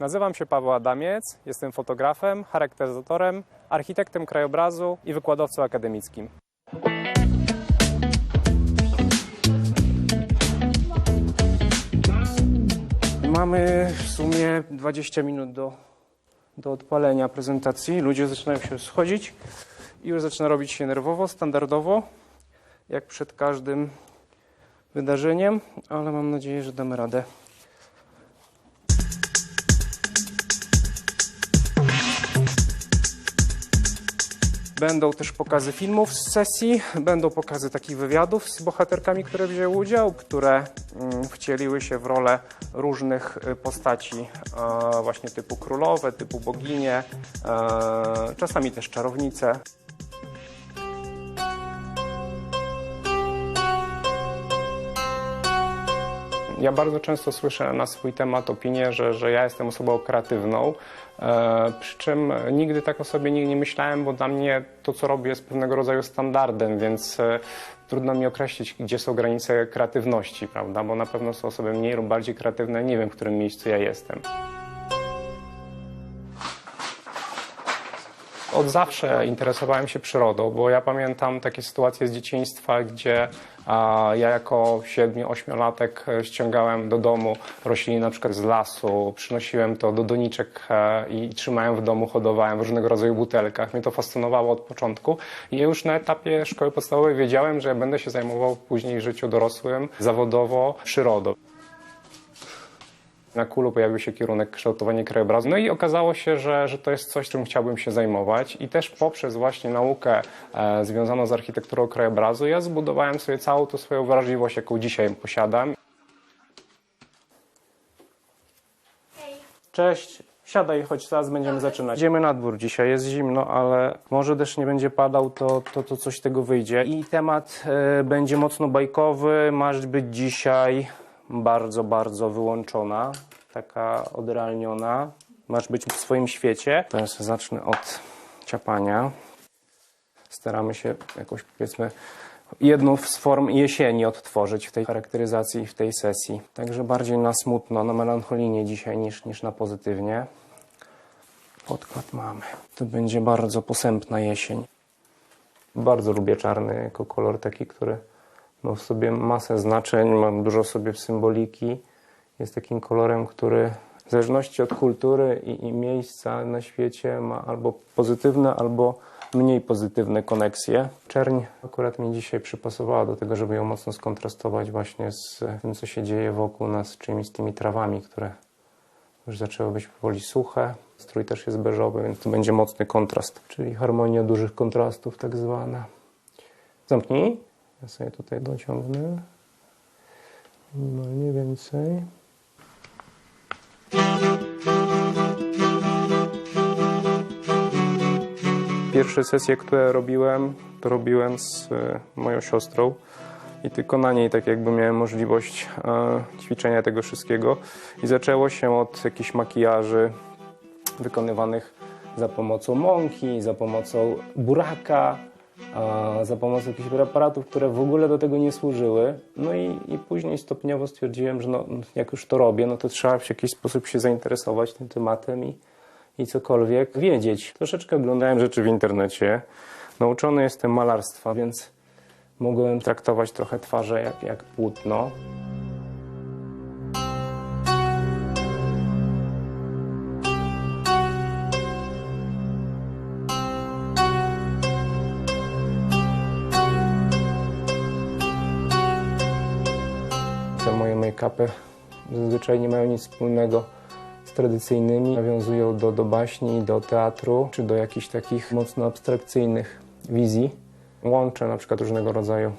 Nazywam się Paweł Adamiec, jestem fotografem, charakteryzatorem, architektem krajobrazu i wykładowcą akademickim. Mamy w sumie 20 minut do, do odpalenia prezentacji. Ludzie zaczynają się schodzić i już zaczyna robić się nerwowo, standardowo, jak przed każdym wydarzeniem, ale mam nadzieję, że damy radę. Będą też pokazy filmów z sesji, będą pokazy takich wywiadów z bohaterkami, które wzięły udział, które mm, wcieliły się w rolę różnych y, postaci, właśnie typu królowe, typu boginie, e, czasami też czarownice. Ja bardzo często słyszę na swój temat opinię, że, że ja jestem osobą kreatywną, e, przy czym nigdy tak o sobie nie, nie myślałem, bo dla mnie to, co robię, jest pewnego rodzaju standardem, więc e, trudno mi określić, gdzie są granice kreatywności, prawda? Bo na pewno są osoby mniej lub bardziej kreatywne, nie wiem, w którym miejscu ja jestem. Od zawsze interesowałem się przyrodą, bo ja pamiętam takie sytuacje z dzieciństwa, gdzie ja jako 7-8-latek e, ściągałem do domu rośliny na przykład z lasu, przynosiłem to do doniczek e, i trzymałem w domu, hodowałem w różnego rodzaju butelkach. Mnie to fascynowało od początku i już na etapie szkoły podstawowej wiedziałem, że będę się zajmował później w życiu dorosłym zawodowo przyrodą. Na Kulu pojawił się kierunek kształtowanie krajobrazu. No i okazało się, że, że to jest coś, czym chciałbym się zajmować. I też poprzez właśnie naukę e, związaną z architekturą krajobrazu, ja zbudowałem sobie całą tą swoją wrażliwość, jaką dzisiaj posiadam. Cześć, siadaj, choć zaraz będziemy zaczynać. Idziemy na dwór dzisiaj, jest zimno, ale może deszcz nie będzie padał, to, to, to coś z tego wyjdzie. I temat e, będzie mocno bajkowy, masz być dzisiaj bardzo, bardzo wyłączona, taka odrealniona. Masz być w swoim świecie. Teraz zacznę od ciapania. Staramy się jakoś, powiedzmy, jedną z form jesieni odtworzyć w tej charakteryzacji i w tej sesji. Także bardziej na smutno, na melancholijnie dzisiaj niż, niż na pozytywnie. Podkład mamy. To będzie bardzo posępna jesień. Bardzo lubię czarny jako kolor taki, który ma w sobie masę znaczeń, ma dużo sobie symboliki. Jest takim kolorem, który w zależności od kultury i, i miejsca na świecie ma albo pozytywne, albo mniej pozytywne koneksje. Czerń akurat mi dzisiaj przypasowała do tego, żeby ją mocno skontrastować właśnie z tym, co się dzieje wokół nas, czyli z tymi trawami, które już zaczęły być powoli suche. Strój też jest beżowy, więc to będzie mocny kontrast, czyli harmonia dużych kontrastów tak zwana. Zamknij. Ja sobie tutaj dociągnę. Minimalnie więcej. Pierwsze sesje, które robiłem, to robiłem z e, moją siostrą i tylko na niej tak jakby miałem możliwość e, ćwiczenia tego wszystkiego. I zaczęło się od jakichś makijaży wykonywanych za pomocą mąki, za pomocą buraka, za pomocą jakichś preparatów, które w ogóle do tego nie służyły. No i, i później stopniowo stwierdziłem, że no, jak już to robię, no to trzeba w jakiś sposób się zainteresować tym tematem i, i cokolwiek wiedzieć. Troszeczkę oglądałem rzeczy w internecie. Nauczony jestem malarstwa, więc mogłem traktować trochę twarze jak, jak płótno. Te moje make-upy zazwyczaj nie mają nic wspólnego tradycyjnymi. Nawiązują do, do baśni, do teatru, czy do jakichś takich mocno abstrakcyjnych wizji. Łączę na przykład różnego rodzaju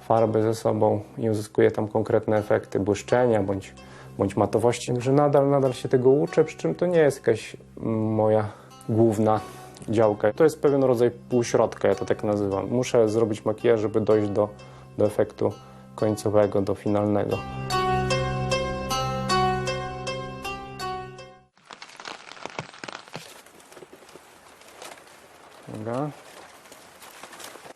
farby ze sobą i uzyskuję tam konkretne efekty błyszczenia bądź, bądź matowości. Także nadal, nadal się tego uczę, przy czym to nie jest jakaś moja główna działka. To jest pewien rodzaj półśrodka, ja to tak nazywam. Muszę zrobić makijaż, żeby dojść do, do efektu końcowego, do finalnego. Dobra.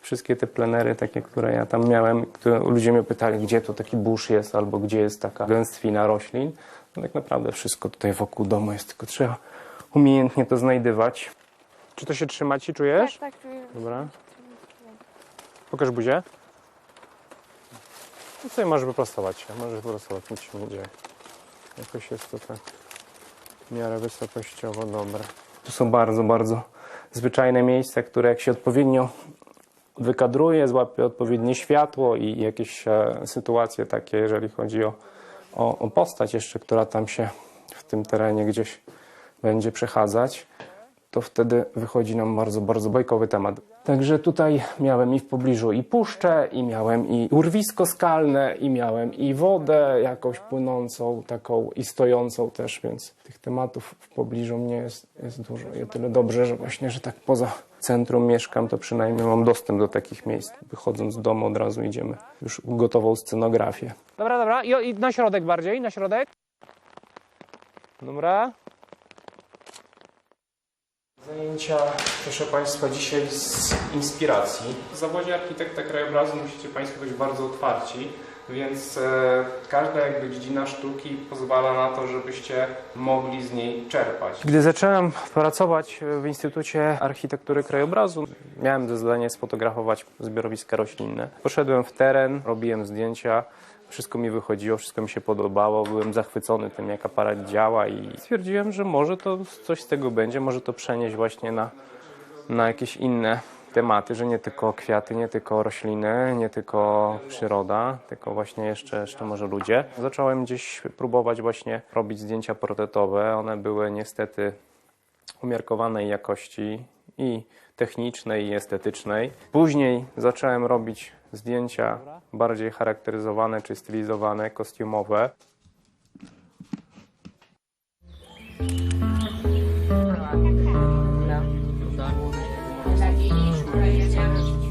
wszystkie te plenery, takie, które ja tam miałem, które ludzie mnie pytali, gdzie to taki burz jest, albo gdzie jest taka gęstwina roślin. No tak naprawdę wszystko tutaj wokół domu jest, tylko trzeba umiejętnie to znajdywać. Czy to się trzyma ci, czujesz? Tak, tak, czuję. Dobra. Pokaż buzię. No sobie możesz wyprostować się, możesz wyprostować, nic się nie dzieje. Jakoś jest to tak w miarę wysokościowo dobre. Tu są bardzo, bardzo zwyczajne miejsca, które jak się odpowiednio wykadruje, złapie odpowiednie światło i jakieś e, sytuacje takie, jeżeli chodzi o, o, o postać jeszcze, która tam się w tym terenie gdzieś będzie przechadzać, to wtedy wychodzi nam bardzo, bardzo bajkowy temat. Także tutaj miałem i w pobliżu i puszczę, i miałem i urwisko skalne, i miałem i wodę jakąś płynącą, taką i stojącą też, więc tych tematów w pobliżu mnie jest, jest dużo. O tyle dobrze, że właśnie, że tak poza centrum mieszkam, to przynajmniej mam dostęp do takich miejsc. Wychodząc z domu od razu idziemy już gotową scenografię. Dobra, dobra. I, i na środek bardziej, na środek. Dobra. Zajęcia, proszę Państwa, dzisiaj z inspiracji. W zawodzie architekta krajobrazu musicie Państwo być bardzo otwarci, więc e, każda jakby dziedzina sztuki pozwala na to, żebyście mogli z niej czerpać. Gdy zacząłem pracować w Instytucie Architektury Krajobrazu, miałem za zadanie sfotografować zbiorowiska roślinne. Poszedłem w teren, robiłem zdjęcia, wszystko mi wychodziło, wszystko mi się podobało, byłem zachwycony tym, jak aparat działa i stwierdziłem, że może to coś z tego będzie, może to przenieść właśnie na, na jakieś inne tematy, że nie tylko kwiaty, nie tylko rośliny, nie tylko przyroda, tylko właśnie jeszcze, jeszcze może ludzie. Zacząłem gdzieś próbować właśnie robić zdjęcia portretowe. One były niestety umiarkowanej jakości i technicznej, i estetycznej. Później zacząłem robić zdjęcia bardziej charakteryzowane czy stylizowane, kostiumowe.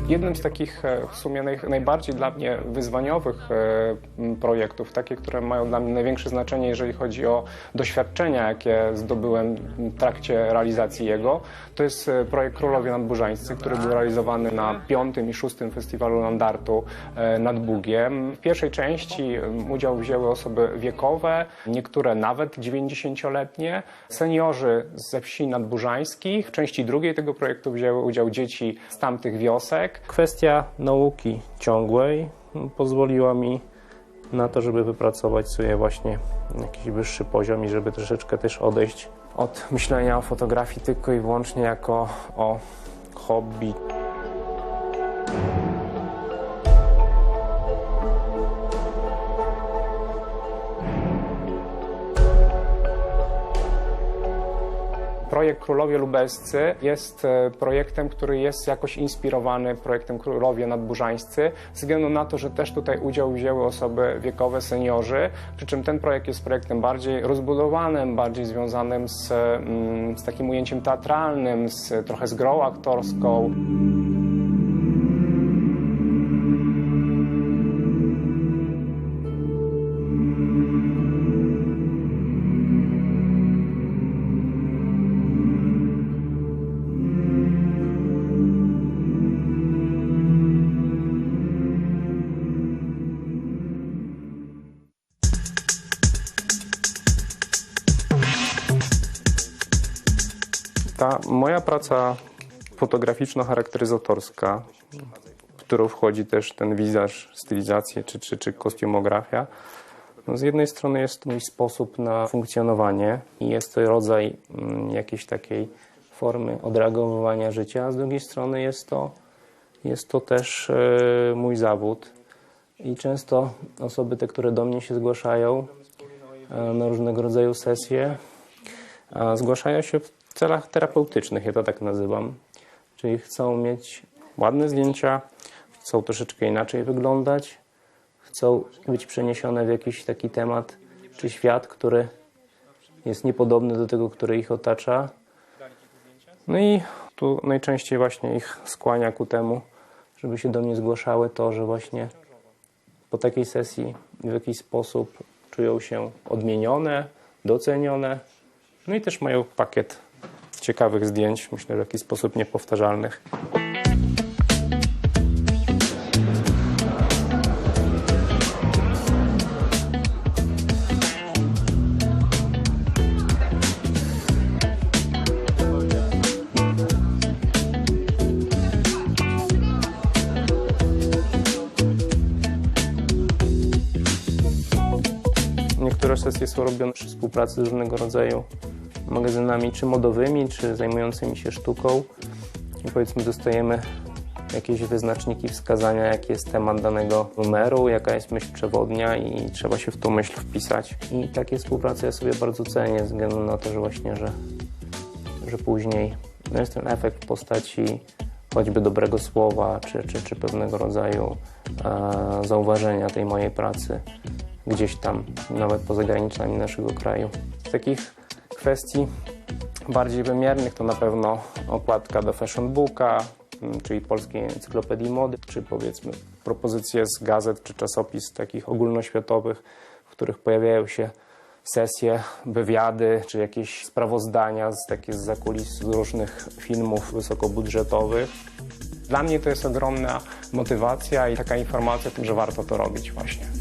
Jednym z takich e, w sumie naj, najbardziej dla mnie wyzwaniowych e, projektów, takie, które mają dla mnie największe znaczenie, jeżeli chodzi o doświadczenia, jakie zdobyłem w trakcie realizacji jego, to jest e, projekt Królowie Nadburzańscy, który był realizowany na piątym i szóstym festiwalu Landartu nad Bugiem. W pierwszej części udział wzięły osoby wiekowe, niektóre nawet 90-letnie, seniorzy ze wsi nadburzańskich. W części drugiej tego projektu wzięły udział dzieci z tamtych wiosek. Kwestia nauki ciągłej pozwoliła mi na to, żeby wypracować sobie właśnie jakiś wyższy poziom i żeby troszeczkę też odejść od myślenia o fotografii tylko i wyłącznie jako o hobby. Projekt Królowie Lubelscy jest e, projektem, który jest jakoś inspirowany projektem Królowie Nadburzańscy, ze względu na to, że też tutaj udział wzięły osoby wiekowe, seniorzy, przy czym ten projekt jest projektem bardziej rozbudowanym, bardziej związanym z, mm, z takim ujęciem teatralnym, z, trochę z grą aktorską. Ta moja praca fotograficzno-charakteryzatorska, w którą wchodzi też ten wizaż, stylizację czy, czy, czy kostiumografia, no z jednej strony jest to mój sposób na funkcjonowanie i jest to rodzaj mm, jakiejś takiej formy odreagowywania życia, a z drugiej strony jest to, jest to też e, mój zawód. I często osoby te, które do mnie się zgłaszają e, na różnego rodzaju sesje, zgłaszają się celach terapeutycznych, ja to tak nazywam. Czyli chcą mieć ładne zdjęcia, chcą troszeczkę inaczej wyglądać, chcą być przeniesione w jakiś taki temat czy świat, który jest niepodobny do tego, który ich otacza. No i tu najczęściej właśnie ich skłania ku temu, żeby się do mnie zgłaszały to, że właśnie po takiej sesji w jakiś sposób czują się odmienione, docenione, no i też mają pakiet ciekawych zdjęć, myślę, że w jakiś sposób niepowtarzalnych. Niektóre sesje są robione przy współpracy różnego rodzaju magazynami, czy modowymi, czy zajmującymi się sztuką. I powiedzmy dostajemy jakieś wyznaczniki, wskazania, jaki jest temat danego numeru, jaka jest myśl przewodnia i trzeba się w tą myśl wpisać. I takie współprace ja sobie bardzo cenię, ze względu na to, że właśnie, że, że później no jest ten efekt w postaci choćby dobrego słowa, czy, czy, czy pewnego rodzaju e, zauważenia tej mojej pracy gdzieś tam, nawet poza granicami naszego kraju. Z takich kwestii bardziej wymiernych to na pewno okładka do Fashion Booka, m, czyli Polskiej Encyklopedii Mody, czy powiedzmy propozycje z gazet czy czasopism takich ogólnoświatowych, w których pojawiają się sesje, wywiady, czy jakieś sprawozdania z, takie z zakulis z różnych filmów wysokobudżetowych. Dla mnie to jest ogromna motywacja i taka informacja, że warto to robić właśnie.